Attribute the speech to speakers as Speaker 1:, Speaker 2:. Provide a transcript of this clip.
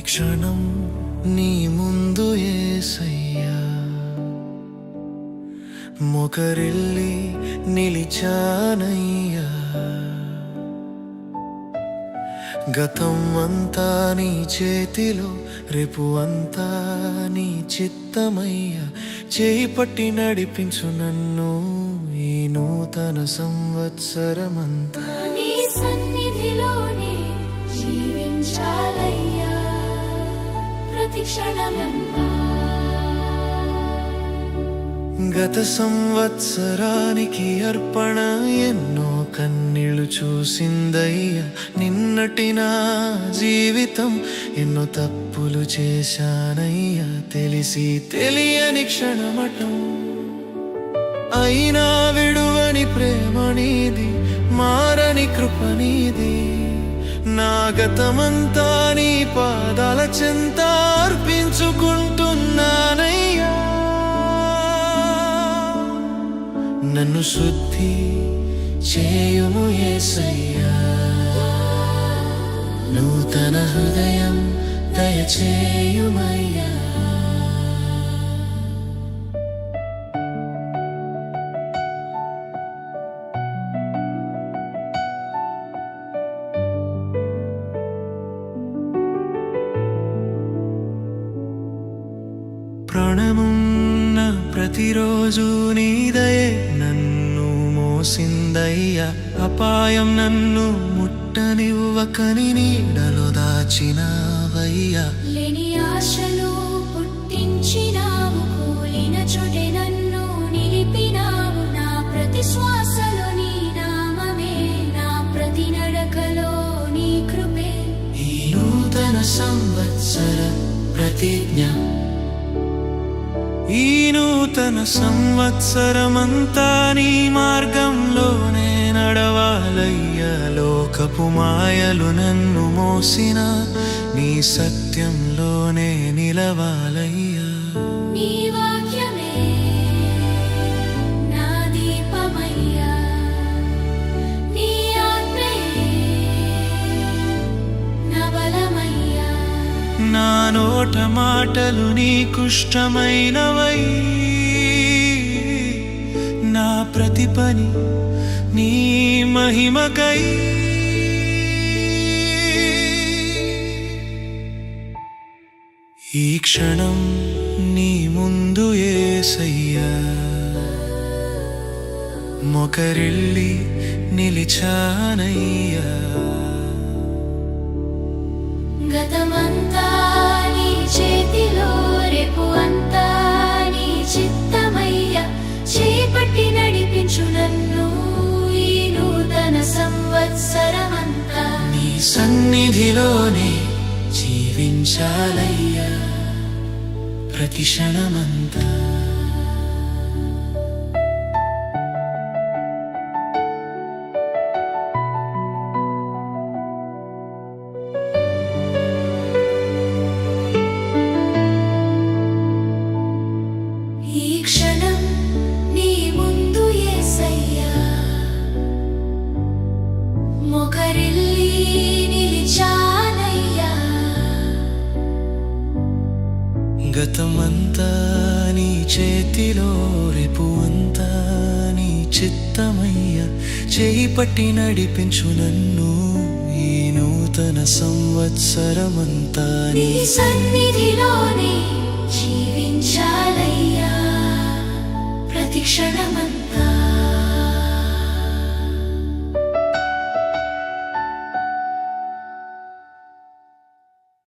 Speaker 1: క్షణం నీ ముందు ఏసయ్యా. మొకరిల్లి నిలిచానయ్యా. గతం అంతా నీ చేతిలో రేపు అంతా నీ చిత్తమయ్యా. చేయి పట్టి నడిపించు నన్ను ఈ నూతన సంవత్సరమంతా.
Speaker 2: నీ సన్నిధిలోనే జీవించాలయ్యా.
Speaker 1: గత సంవత్సరానికి అర్పణ ఎన్నో కన్నీళ్ళు చూసిందయ్య. నిన్నటి నా జీవితం ఎన్నో తప్పులు చేశానయ్యా. తెలిసి తెలియని క్షణమటం. అయినా విడువని ప్రేమ నీది మారని కృప నీది నా గతమంతా నీ పాదాల చెంత నన్ను శుద్ధి చేయుము ఏసయ్యా. నూతన హృదయం దయచేయుమయ్యా. ప్రాణమున్న ప్రతిరోజు నీదయ మోసిందయ్యా అపాయం నన్ను ముట్టనివ్వకని నీడలో దాచినావయ్యా.
Speaker 2: లేని ఆశలు పుట్టించినావు కూలిన చోటే నన్ను నిలిపినావు. నా ప్రతి శ్వాసలో నీ నామమే నా ప్రతి నడకలో నీ కృపే.
Speaker 1: ఈ నూతన సంవత్సర ప్రతిజ్ఞ ఈ నూతన సంవత్సరమంతా నీ మార్గంలోనే నడవాలయ్యా. లోకపు మాయలు నన్ను మోసిన నీ సత్యంలోనే నిలవాలయ్యా.
Speaker 2: నా
Speaker 1: నోట మాటలు నీకుష్టమైనవై. నా ప్రతి పని నీ మహిమకై. ఈ క్షణం నీ ముందు ఏసయ్యా. మొకరిల్లి నిలిచానయ్యా.
Speaker 2: గతమంతా చిత్తమయ్యా చేపట్టి నడిపించు నన్ను ఈ నూతన సంవత్సరమంతా.
Speaker 1: నీ సన్నిధిలోనే జీవించాలయ్యా ప్రతి క్షణమంతా.
Speaker 2: నిలిచానయ్యా.
Speaker 1: గతమంతా నీ చేతిలో రేపు అంతా నీ చిత్తమయ్యా. చేయి పట్టి నడిపించు నన్ను ఈ నూతన సంవత్సరమంతా నీ
Speaker 2: సన్నిధిలోనే జీవించాలయ్యా. ప్రతి క్షణమంతా